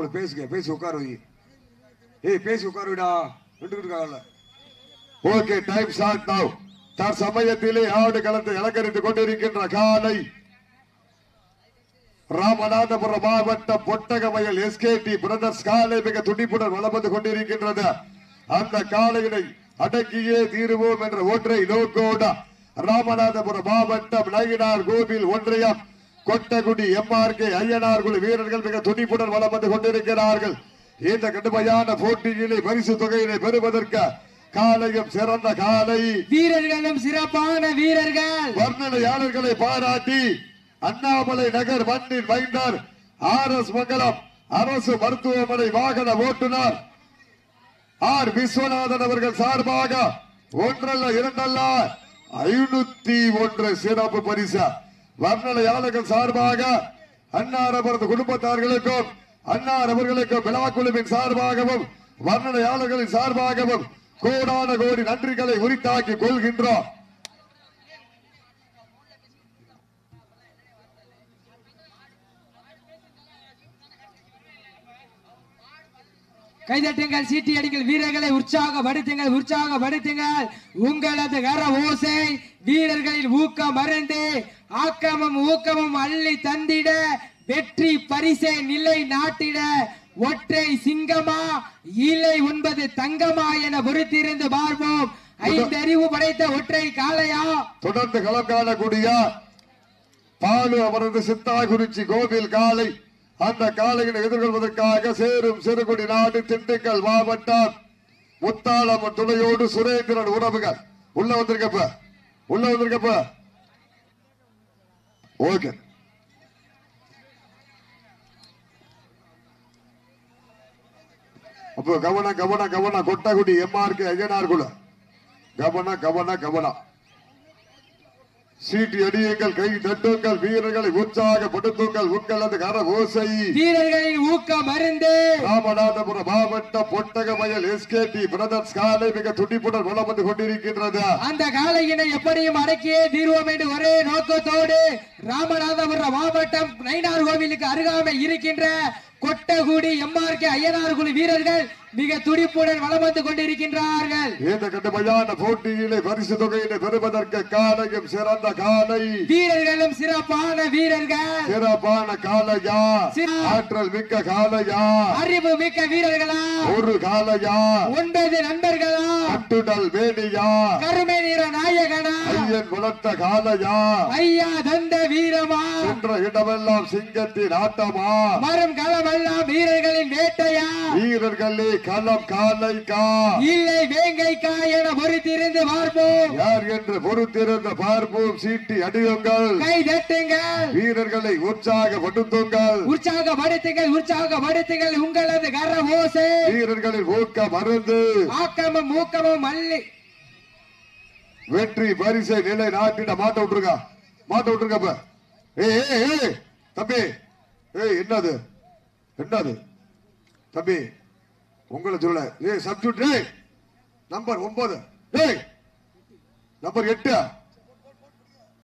அவங்கள பேசுங்க பேசி உட்கார வை ஏய் பேசி உட்கார விடா ஓகே டைம் ஸ்டார்ட் நவ் தற்சமயத்திலே ஆடு கலந்து அலங்கரித்துக் கொண்டிருக்கின்ற காலை ராமநாதபுரம் மாவட்டம் பொட்டகமயல் எஸ்கேடி பிரதர்ஸ் காலை மிக துடிப்புடன் வளம் வந்து கொண்டிருக்கின்றது. அந்த காலையினை அடக்கியே தீருவோம் என்ற ஒன்றை நோக்கோட ராமநாதபுரம் மாவட்டம் நயினார் கோவில் ஒன்றியம் கொட்டகுடி எம்ஆர்கே ஐயனார் குழு வீரர்கள் மிக துடிப்புடன் வலம் வந்து கொண்டிருக்கிறார்கள். இந்த கடுமையான போட்டியிலே பரிசு தொகையினை பெறுவதற்கு காலையும் சிறந்த காலை. வீரர்களும் சிறப்பான வீரர்கள். வர்ணனையாளர்களை பாராட்டி அண்ணாமலை நகர் மண்ணின் மைந்தர் ஆர் எஸ் மங்கலம் அரசு மருத்துவமனை வாகன ஓட்டுநர் ஆர் விஸ்வநாதன் அவர்கள் சார்பாக ஒன்றல்ல இரண்டல்ல ஐநூத்தி ஒன்று சிறப்பு பரிசு. வர்ணனையாளர்கள் சார்பாக அன்னார் அவரது குடும்பத்தார்களுக்கும் அன்னார் அவர்களுக்கும் விழா குழுவின் சார்பாகவும் வர்ணனையாளர்களின் சார்பாகவும் கோடான கோடி நன்றிகளை உரித்தாக்கி கொள்கின்றோம். கைதட்டுங்கள் சீட்டி அடிங்கள் வீரர்களை உற்சாகப்படுத்துங்கள் உற்சாகப்படுத்துங்கள் உங்களது கர ஓசை வீரர்களில் ஊக்கம் மறந்து ஆக்கமும் ஊக்கமும் அள்ளி தந்திட வெற்றி பரிசை நிலை நாட்டிட ஒற்றை சிங்கமா இலை ஒன்பது தங்கமா என பொறுத்திருந்து பார்ப்போம். ஐந்து அறிவு படைத்த ஒற்றை காளையா? தொடர்ந்து களம் காணக்கூடிய பாலு அவரது சித்தாகுறிச்சி கோவில் காலை அந்த காலையினை எதிர்கொள்வதற்காக சேரும் சிறுகுடி நாடு திண்டுக்கல் மாவட்டம். முத்தாளம் துணையோடு சுரேந்திரன் உறவுகள். உள்ள வந்திருக்கப்ப. உள்ள வந்திருக்கப்ப. ஓகே அப்போ கவனம் கவனம் கவனம். கொட்டகுடி எம்ஆர்கே ஐயனார் குல. கவன கவன கவனம். சீட்டி அடியுங்கள் கை தட்டுங்கள் வீரர்களை உற்சாகப்படுத்துங்கள் உங்களது கர ஓசை. வீரர்களின் ஊக்கம் மருந்து. ராமநாதபுரம் மாவட்டம் பொட்டகமயல் எஸ்கேடி பிரதர்ஸ் காலை மிக துடிப்புடன் வளம் வந்து கொண்டிருக்கின்றது. அந்த காளையினை எப்படியும் அடக்கியே தீர்வோம் என்று ஒரே நோக்கத்தோடு ராமநாதபுரம் மாவட்டம் நைனார் கோவிலுக்கு அருகாமை இருக்கின்ற கொட்டகுடி எம்ஆர்கே ஐயனார் குழு வீரர்கள் மிக துடிப்புடன் வலம் வந்து கொண்டிருக்கின்றார்கள். இந்த கடுமையான போட்டியிலே பரிசு தொகையினை பெறுவதற்கு காலையும் சிறந்த காலை. வீரர்களும் சிறப்பான வீரர்கள். சிறப்பான காலையா? ஆற்றல் மிக்க காலையா? அறிவு மிக்க வீரர்களா? ஒரு காலையா? ஒன்பது நண்பர்களா? கட்டுடல் வேணியா? கருமை நிற நாயகனா? ஐயன் வளர்த்த காலையா? ஐயா தந்த வீரமா? சென்ற இடமெல்லாம் சிங்கத்தின் ஆட்டமா? மரம் களமெல்லாம் வீரர்களின் வேட்டையா? வீரர்களே களம் காலைக்கா இல்லை வேங்கைக்கா என பொறுத்திருந்து பார்ப்போம். யார் என்று பொறுத்திருந்த பார்ப்போம். சீட்டி அடியுங்கள். கை தட்டுங்கள். வீரர்களை உற்சாகப்படுத்துங்கள். உற்சாகப்படுத்துங்கள் உற்சாகப்படுத்துங்கள். உங்களது கர ஓசை வீரர்களின் ஊக்க மருந்து. ஆக்கமும் ஊக்கமும் அள்ளி. வெற்றி பரிசை நிலை நாட்டிட மாட்ட விட்டுருங்க. மாட்ட ஏய் ஏய், ஏய் தம்பி. ஏய் என்னது? என்னது? தம்பி உங்களை சொல்ல ஏய் சப்ஜூட் நம்பர் ஒன்பது. ஏய் நம்பர் எட்டு.